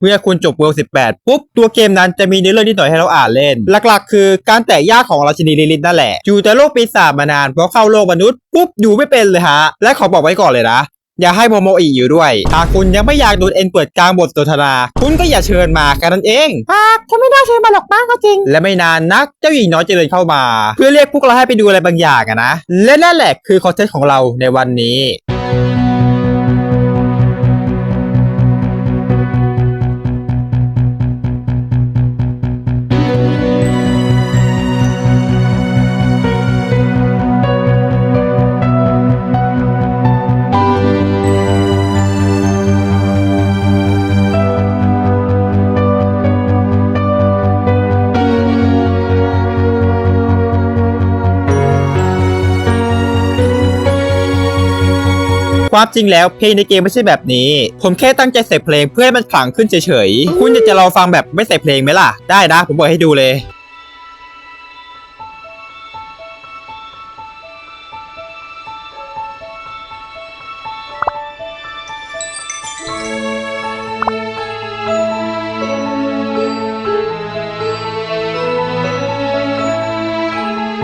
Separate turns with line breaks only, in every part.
เมื่อคุณจบเวล18ปุ๊บ ตัวเกมนั้นจะมีเนื้อเรื่องนิดหน่อยให้เราอ่านเล่น หลักๆ คือการแตะยากของราชินีลิลิตนั่นแหละ อยู่แต่โลกปีศาจมานานเพราะเข้าโลกมนุษย์ปุ๊บอยู่ไม่เป็นเลยฮะ และขอบอกไว้ก่อนเลยนะอย่าให้โมโมอีอยู่ด้วยหากคุณยังไม่อยากโดนเอ็นเปิดกลางบทสนทนา คุณก็อย่าเชิญมาแค่นั้นเอง
อ่าฉันไม่น่าเชิญมาหรอกบ้างก็จริง
และไม่นานนักเจ้าหญิงน้อยจะเดินเข้ามา เพื่อเรียกพวกเราให้ไปดูอะไรบางอย่างอะนะ และนั่นแหละคือคอนเทนต์ของเราในวันนี้ ความจริงแล้วเพลงในเกมไม่ใช่แบบนี้ ผมแค่ตั้งใจใส่เพลงเพื่อให้มันขลังขึ้นเฉยๆ คุณอยากจะลองฟังแบบไม่ใส่เพลงไหมล่ะ ได้นะ ผมบอกให้ดูเลย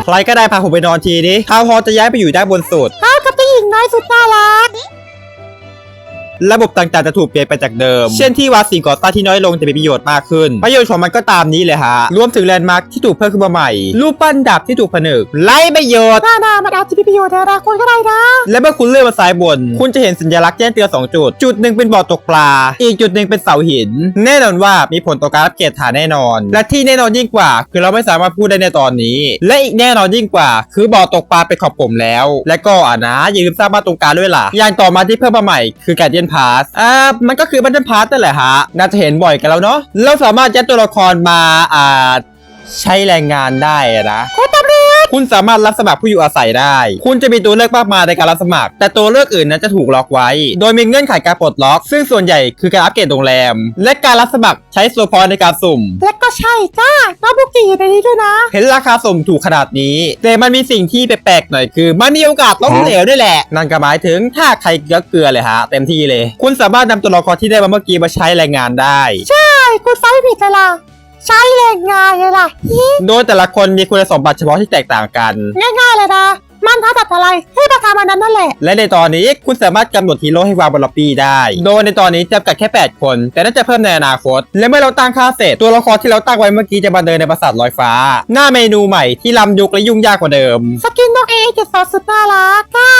ใครก็ได้พาผมไปนอนทีดิทาวน์ฮอลล์จะย้ายไปอยู่ด้านบนสุด
อ้าว ระ
บบต่างๆจะถูกเปลี่ยนไปจากเดิม เช่นที่วาสิ่งก่อสร้างที่น้อยลงจะมีประโยชน์มากขึ้น ประโยชน์ของมันก็ตามนี้เลยฮะ รวมถึงแลนด์มาร์คที่ถูกเพิ่มขึ้นมาใหม่ รูปปั้นดาบที่ถูกผนึกไล่ประโยชน์
หน้าหน้ามันอาจจะมีประโยชน์ในอนาคตก็ได้นะ
และเมื่อคุณเลื่อนมาซ้ายบน คุณจะเห็นสัญลักษณ์แจ้งเตือน2จุด จุดหนึ่งเป็นบ่อตกปลา อีกจุดหนึ่งเป็นเสาหิน แน่นอนว่ามีผลต่อการอัปเกรดฐานแน่นอน และที่แน่นอนยิ่งกว่า คือเราไม่สามารถพูดได้ในตอนนี้ และอีกแน่นอนยิ่งกว่า คือบ่อตกปลาเป็นขอบผมแล้ว และก็อ่านะอย่าลืมสร้างบ้านตรงกลางด้วยล่ะ อย่างต่อมาที่เพิ่มมาใหม่คือการเดียนพาสอ่ามันก็คือบันเทิลพาสนั่นแหละฮะ น่าจะเห็นบ่อยกันแล้วเนาะ เราสามารถยัดตัวละครมาอ่าใช้แรงงานได้อะนะ
คุณตำรวจ
คุณสามารถรับสมัครผู้อยู่อาศัยได้ คุณจะมีตัวเลือกมากมายในการรับสมัคร แต่ตัวเลือกอื่นนั้นจะถูกล็อกไว้ โดยมีเงื่อนไขการปลดล็อก ซึ่งส่วนใหญ่คือการอัปเกรดโรงแรม และการรับสมัครใช้โซพอยในการสุ่ม
และก็ใช่จ้าน้องบุกกี้อยู่ในนี้ด้วยนะ
เห็นราคาสุ่มถูกขนาดนี้ แต่มันมีสิ่งที่แปลกๆหน่อยคือ มันมีโอกาสล้มเหลวด้วยแหละ นั่นก็หมายถึงถ้าใครเกลือเกลือเลยฮะเต็มที่เลย คุณสามารถนำตัวละครที่ได้มาเมื่อกี้มาใช้แรงงานได้
ใช่ คุณฟังไม่ผิดเลยล่ะ ใช้แรงงานเลยล่ะ
โดยแต่ละคนมีคุณสมบัติเฉพาะที่แตกต่างกัน
ง่ายๆเลยนะ มันท้าตัดอะไรให้ประกามันนั้นนั่นแหละ
และในตอนนี้คุณสามารถกำหนดฮีโร่ให้วางบนล็อบบี้ได้ โดยในตอนนี้จำกัดแค่ 8 คน แต่น่าจะเพิ่มในอนาคต และเมื่อเราตั้งค่าเสร็จ ตัวละครที่เราตั้งไว้เมื่อกี้จะมาเดินในปราสาทลอยฟ้า หน้าเมนูใหม่ที่ล้ำยุคและยุ่งยากกว่าเดิม
สกินน้องเอเจ็ดสอสุดน่ารักค่ะ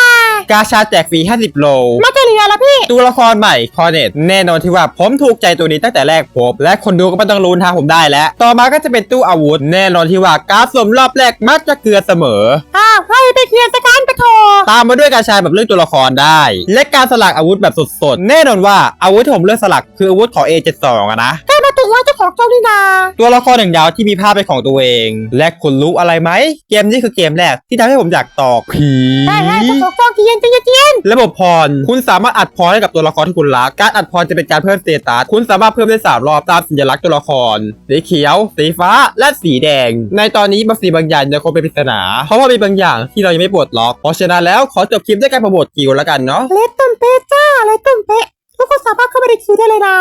กาชาแจกฟรี 50 โล
มาจะเหลือละพี่
ตัวละครใหม่คอเนตแน่นอนที่ว่าผมถูกใจตัวนี้ตั้งแต่แรกพบ และคนดูก็ไม่ต้องรู้ทางผมได้แล้ว ต่อมาก็จะเป็นตู้อาวุธ แน่นอนที่ว่าการดสวมรอบแรกมักจะเกลือเสมอ
อ้าวให้ไปเคลียสกันปะโท
ตามมาด้วยการใช้แบบเลือกตัวละครได้ และการสลักอาวุธแบบสดๆ แน่นอนว่าอาวุธที่ผมเลือกสลักคืออาวุธของ A72 อะนะ
ได้มาตุกว่าเจ้าของเจ้านี่นา
ตัวละครหนึ่งดาวที่มีภาพเป็นของตัวเอง และคุณรู้อะไรไหม เกมนี้คือเกมแรกที่ทำให้ผมอยากตอกผี
ได้ได้เจ้าของเจ้าเทียนเทียนเทียน
ระบบพร คุณสามารถอัดพรให้กับตัวละครที่คุณรัก การอัดพรจะเป็นการเพิ่มสเตตัส คุณสามารถเพิ่มได้สามรอบตามสัญลักษณ์ตัวละคร สีเขียว สีฟ้า และสีแดง ในตอนนี้บางสีบางอย่างยังคงเป็นปริศนา เพราะว่ามีบางอย่างที่เรายังไม่ปลดล็อก เพราะฉะนั้นแล้วขอจบคลิปด้วยการโปรโมทกิลด์แล้วกันเนาะ
เลตตุ่มเป๊ะจ้าเลตตุ่มเป๊ะทุกคนสามารถเข้าไปในคิวได้เลยนะ